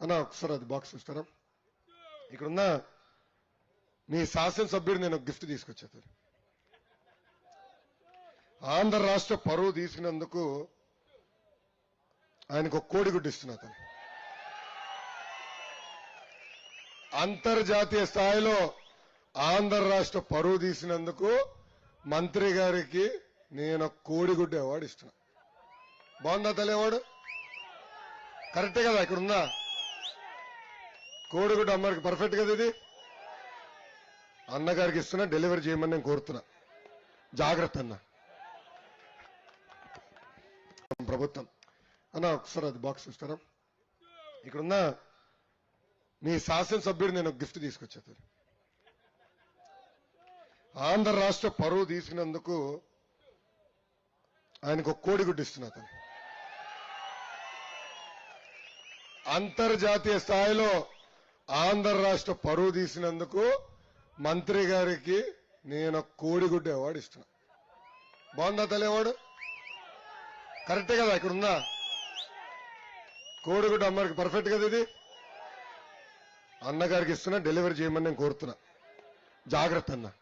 అన్న ఒకసారి అది బాక్స్ ఇస్తారా ఇక్కడున్న మీ శాసనసభ్యుడు నేను గిఫ్ట్ తీసుకొచ్చా ఆంధ్ర రాష్ట్ర పరువు తీసినందుకు ఆయనకు ఒక కోడిగుడ్డు ఇస్తున్నా తను. అంతర్జాతీయ స్థాయిలో ఆంధ్ర రాష్ట్ర పరువు తీసినందుకు మంత్రి గారికి నేను కోడిగుడ్డు అవార్డు ఇస్తున్నా. బాగుందా తల్లి అవార్డు? కరెక్టే కదా ఇక్కడ ఉందా కోడిగుడ్డు అమ్మకి పర్ఫెక్ట్ కదా ఇది? అన్నగారికి ఇస్తున్నా డెలివరీ చేయమని నేను కోరుతున్నా. జాగ్రత్త అన్న. ప్రభుత్వం. అన్న ఒకసారి అది బాక్స్ ఇస్తారా ఇక్కడున్న మీ శాసనసభ్యుడు నేను గిఫ్ట్ తీసుకొచ్చా ఆంధ్ర రాష్ట్ర పరువు తీసినందుకు ఆయనకు ఒక కోడిగుడ్డు ఇస్తున్నా అతను. అంతర్జాతీయ స్థాయిలో ఆంధ్ర రాష్ట్ర పరువు తీసినందుకు మంత్రి గారికి నేను కోడిగుడ్డ కోడిగుడ్డు అవార్డు ఇస్తున్నా. బాగుందా తల్లి అవార్డు? కరెక్టే కదా ఇక్కడ ఉందా? కోడిగుడ్డు అమ్మకి పర్ఫెక్ట్ కదా ఇది. అన్నగారికి ఇస్తున్నా డెలివరీ చేయమని నేను కోరుతున్నా. జాగ్రత్త అన్నా.